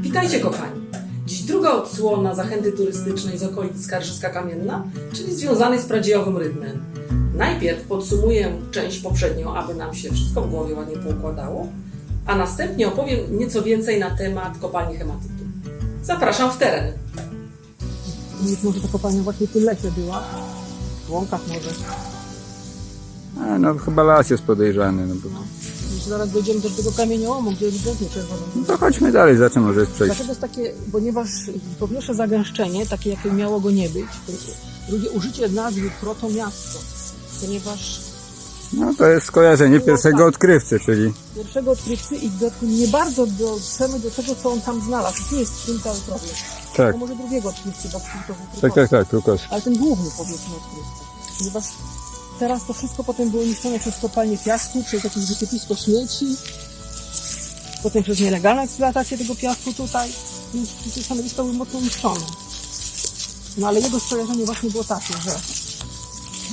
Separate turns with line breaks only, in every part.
Witajcie kochani! Dziś druga odsłona zachęty turystycznej z okolic Skarżyska Kamienna, czyli związanej z pradziejowym rytmem. Najpierw podsumuję część poprzednią, aby nam się wszystko w głowie ładnie poukładało, a następnie opowiem nieco więcej na temat kopalni hematytu. Zapraszam w teren. Może ta kopalnia właśnie w tym lesie była, w łąkach może.
A, no chyba las jest podejrzany, no bo...
Zaraz dojdziemy do tego kamieniołomu, gdzie widać czerwoną.
No to chodźmy dalej, za czym może jest przejść.
Dlaczego jest takie, ponieważ po pierwsze zagęszczenie, takie jakie miało go nie być, drugie użycie nazwy protomiasto, ponieważ
No to jest skojarzenie pierwszego odkrywcy, czyli...
pierwszego odkrywcy i do, nie bardzo dotrzemy do tego, co on tam znalazł. Tu jest ten cały problem.
Tak,
To może drugiego odkrywcy, bo to był
tak, tak, tak, Krukowski.
Ale ten główny powiedzmy odkrywca. Ponieważ teraz to wszystko potem było niszczone przez kopalnię piasku, przez jakieś wysypisko śmieci, potem przez nielegalną eksploatację tego piasku tutaj, więc te stanowiska były mocno niszczone. No ale jego skojarzenie właśnie było takie, że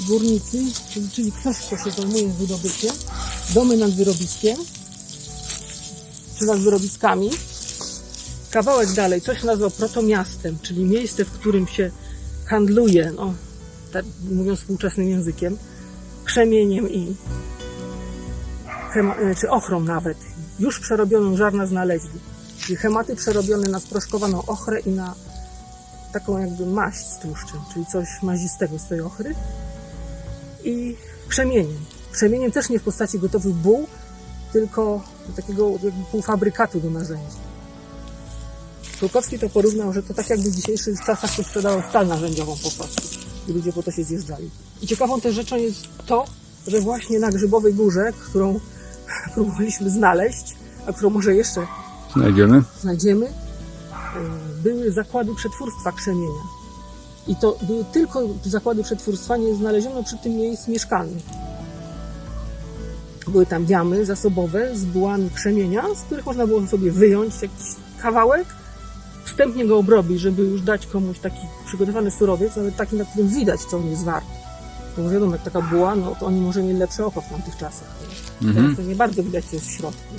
górnicy, czyli, ktoś, kto się zajmuje wydobyciem, domy nad wyrobiskiem, czy nad wyrobiskami, kawałek dalej, coś nazywał protomiastem, czyli miejsce, w którym się handluje, no, tak mówiąc współczesnym językiem, krzemieniem i czy ochrą nawet. Już przerobioną żarna znaleźli. Czyli hematy przerobione na sproszkowaną ochrę i na taką jakby maść z tłuszczem, czyli coś mazistego z tej ochry. I krzemieniem. Krzemieniem też nie w postaci gotowych buł, tylko takiego jakby półfabrykatu do narzędzi. Krukowski to porównał, że to tak jakby w dzisiejszych czasach ktoś sprzedawał stal narzędziową po prostu. I ludzie po to się zjeżdżali. I ciekawą też rzeczą jest to, że właśnie na Grzybowej Górze, którą próbowaliśmy znaleźć, a którą może jeszcze
Znajdziemy?
znajdziemy, e, były zakłady przetwórstwa krzemienia. I to były tylko zakłady przetwórstwa, nie znaleziono przy tym miejsc mieszkalnych. Były tam jamy zasobowe z bułami krzemienia, z których można było sobie wyjąć jakiś kawałek, wstępnie go obrobić, żeby już dać komuś taki przygotowany surowiec, nawet taki, na którym widać, co on jest wart. Bo wiadomo, jak taka buła, no to oni może mieli lepsze oko w tamtych czasach.
Mhm.
Teraz to nie bardzo widać, co jest w środku.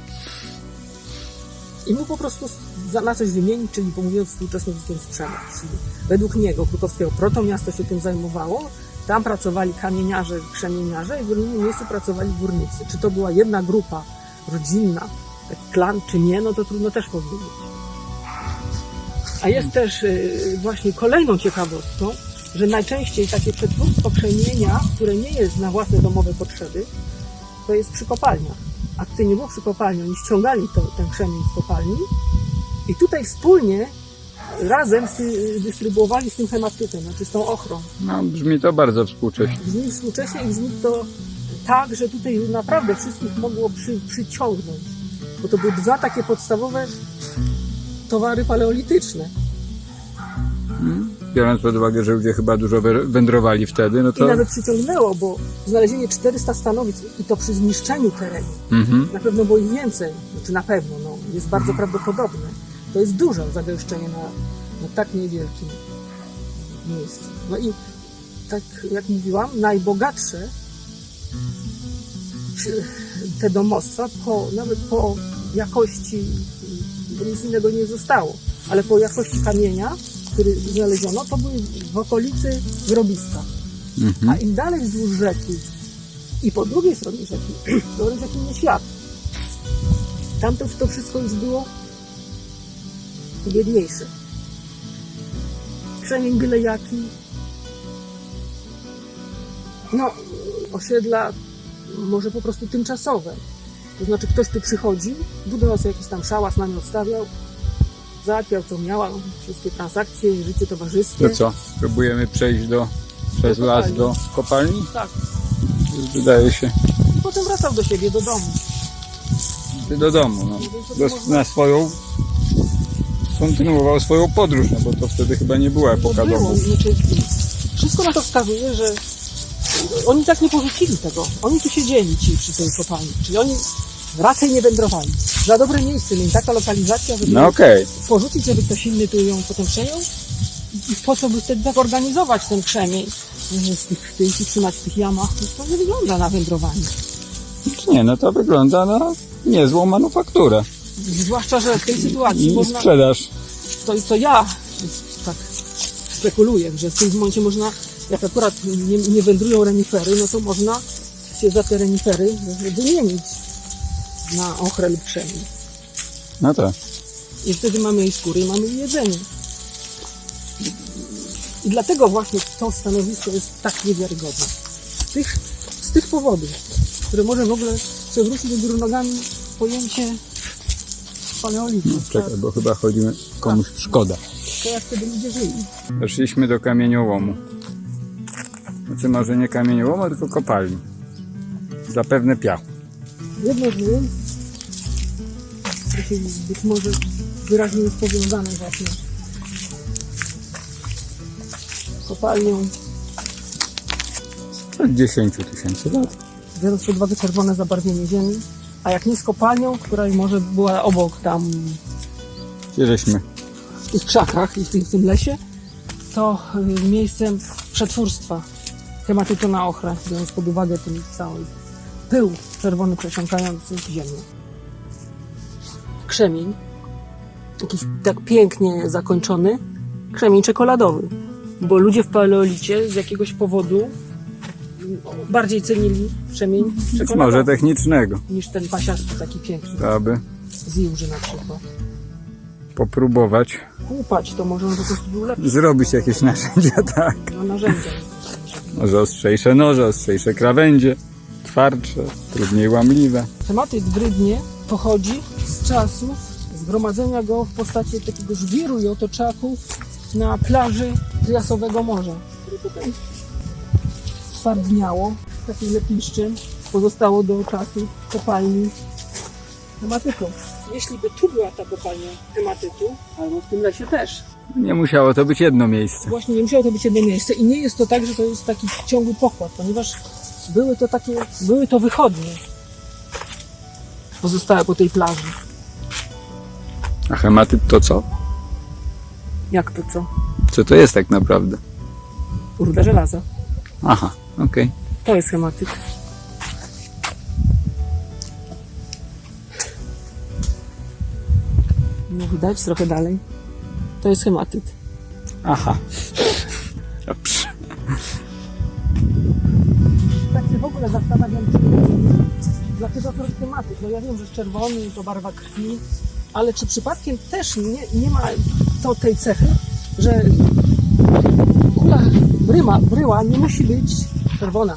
I mu po prostu za- na coś wymienić, czyli mówiąc współczesnym językiem sprzedać. Czyli według niego, Krukowskiego, protomiasto się tym zajmowało, tam pracowali kamieniarze, krzemieniarze i w innym miejscu pracowali górnicy. Czy to była jedna grupa rodzinna, taki klan, czy nie, no to trudno też powiedzieć. A jest też y, właśnie kolejną ciekawostką, że najczęściej takie przetwórstwo krzemienia, które nie jest na własne domowe potrzeby, to jest przy kopalniach. A tutaj nie było przy kopalni, oni ściągali to, ten krzemień z kopalni i tutaj wspólnie razem ty- dystrybuowali z tym hematytem, znaczy z tą ochrą.
No, brzmi to bardzo współcześnie.
Brzmi współcześnie i brzmi to tak, że tutaj naprawdę wszystkich mogło przy, przyciągnąć. Bo to były dwa takie podstawowe towary paleolityczne.
Biorąc pod uwagę, że ludzie chyba dużo wędrowali wtedy, no
I
to...
nawet przyciągnęło, bo znalezienie 400 stanowisk i to przy zniszczeniu terenu,
Mhm.
na pewno było ich więcej, znaczy na pewno, no, jest bardzo prawdopodobne. To jest duże zagęszczenie na, na tak niewielkim miejscu. No i tak jak mówiłam, najbogatsze te domostwa, po, nawet po jakości, bo nic innego nie zostało, ale po jakości kamienia, który znaleziono, to były w okolicy wyrobiska.
Mhm.
A im dalej wzdłuż rzeki i po drugiej stronie rzeki, jak inny świat. Tam to, to wszystko już było biedniejsze. Krzemień byle jaki. No, osiedla może po prostu tymczasowe. To znaczy ktoś tu przychodził, budował sobie jakiś tam szałas, namiot stawiał, załatwiał co miała, wszystkie transakcje, życie towarzyskie.
To co? Próbujemy przejść do... przez
Do
las do kopalni?
Tak.
Wydaje się.
I potem wracał do siebie, do domu.
Do domu, no. Do, na swoją... Kontynuował swoją podróż, no bo to wtedy chyba nie była epoka domów.
znaczy, wszystko na to wskazuje, że oni tak nie porzucili tego. Oni tu siedzieli ci przy tej kopalni. Czyli oni raczej nie wędrowali. Za dobre miejsce mieli taka lokalizacja, żeby
No okej.
porzucić, żeby ktoś inny tu ją potem przejął. I po co by wtedy tak organizować ten krzemień, że z tych, tych, trzymać w tych jamach. To nie wygląda na wędrowanie.
Nie, no to wygląda na niezłą manufakturę.
Zwłaszcza, że w tej sytuacji
I
można,
sprzedaż.
to, to ja tak spekuluję, że w tym momencie można, jak akurat nie, nie wędrują renifery, no to można się za te renifery wymienić na ochrę lub krzemień.
No tak.
I wtedy mamy jej skóry i mamy jej jedzenie. I dlatego właśnie to stanowisko jest tak niewiarygodne. Z tych, z tych powodów, które może w ogóle przewrócić do góry nogami pojęcie paleolitu.
Czekaj, bo chyba chodzimy komuś w szkoda.
To jak wtedy ludzie żyli.
Weszliśmy do kamieniołomu. Znaczy może nie kamieniołomu, tylko kopalni. Zapewne piachu.
Jedno z nich, być może wyraźnie jest powiązane właśnie z kopalnią,
Od 10 tysięcy lat.
biorąc pod uwagę czerwone zabarwienie ziemi, a jak nie z kopalnią, która może była obok tam
Gdzie żeśmy?
w tych krzakach i w tym, w tym lesie, to y, miejscem przetwórstwa tematu na ochrę, biorąc pod uwagę ten cały pył czerwony przesiąkający ziemię. Krzemień, jakiś tak pięknie zakończony, krzemień czekoladowy, bo ludzie w paleolicie z jakiegoś powodu bardziej cenili krzemień
Być może
czekoladowy
technicznego.
niż ten pasiarski taki piękny
Aby
z Juży na przykład.
popróbować
Kupać to może on po prostu był lepszy
zrobić jakieś narzędzia, tak.
na narzędzia.
Może ostrzejsze noże, ostrzejsze krawędzie, twardsze, trudniej łamliwe.
Tematyk grydnie pochodzi z czasów zgromadzenia go w postaci takiego żwiru i otoczaków na plaży Triasowego Morza, które potem stwardniało takim lepiszczem, pozostało do czasu kopalni tematyku. Jeśli by tu była ta kopalnia tematyku, albo w tym lesie też,
Nie musiało to być jedno miejsce.
Właśnie nie musiało to być jedno miejsce i nie jest to tak, że to jest taki ciągły pokład, ponieważ były to takie, były to wychodnie pozostałe po tej plaży.
A hematyt to co?
Jak to co?
Co to jest tak naprawdę?
Ruda żelaza.
Aha, okej.
To jest hematyt. No widać trochę dalej. To jest hematyt.
Aha. Dobrze.
Tak się w ogóle zastanawiam, czy dlaczego to jest tematyk. No ja wiem, że czerwony to barwa krwi, ale czy przypadkiem też nie, nie ma to tej cechy, że kula bryma, bryła nie musi być czerwona.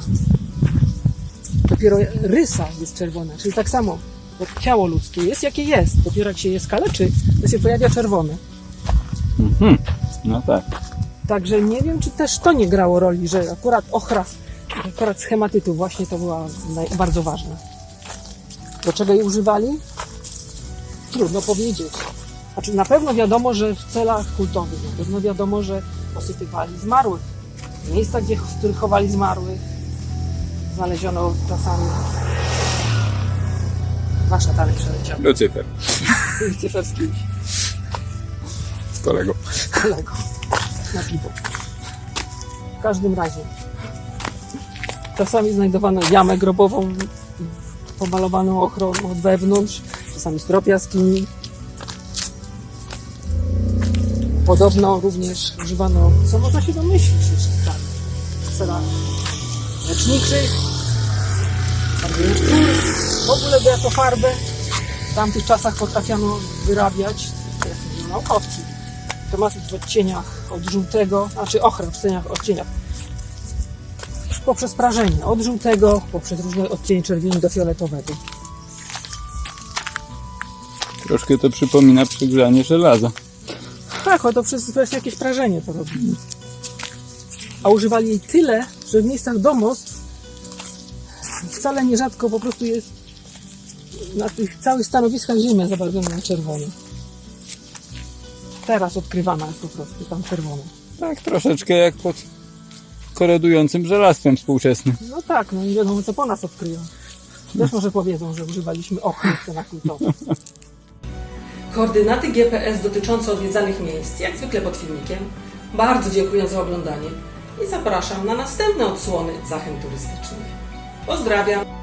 Dopiero rysa jest czerwona, czyli tak samo jak ciało ludzkie jest jakie jest. Dopiero jak się je skaleczy, to się pojawia czerwone.
Mhm. No tak.
Także nie wiem, czy też to nie grało roli, że akurat ochra, akurat schematytu właśnie to była bardzo ważna. Do czego jej używali? Trudno powiedzieć. Znaczy na pewno wiadomo, że w celach kultowych, na pewno wiadomo, że posypywali zmarłych. Miejsca, gdzie, w których chowali zmarłych, znaleziono czasami. Wasza dalej przeleciała.
Lucyfer z kolegą.
kolego na piwo. W każdym razie. Czasami znajdowano jamę grobową pomalowaną ochroną od wewnątrz, czasami strop jaskini. Podobno również używano, co można się domyślić, tak, w celach leczniczych. W ogóle jako farbę w tamtych czasach potrafiano wyrabiać, naukowcy, tematy w odcieniach od żółtego, znaczy ochra w odcieniach, odcieniach poprzez prażenie, od żółtego poprzez różne odcienie czerwieni do fioletowego.
Troszkę to przypomina przegrzanie żelaza.
Tak, to przez właśnie jakieś prażenie to robili. A używali jej tyle, że w miejscach domostw wcale nierzadko po prostu jest na tych całych stanowiskach ziemia zabarwiona na czerwono. Teraz odkrywana jest po prostu tam czerwona.
Tak, troszeczkę jak pod korodującym żelastwem współczesnym.
No tak, no nie wiadomo co po nas odkryją. Też może powiedzą, że używaliśmy ochry w cenach kultowych. Koordynaty GPS dotyczące odwiedzanych miejsc, jak zwykle pod filmikiem. Bardzo dziękuję za oglądanie i zapraszam na następne odsłony zachęt turystycznych. Pozdrawiam!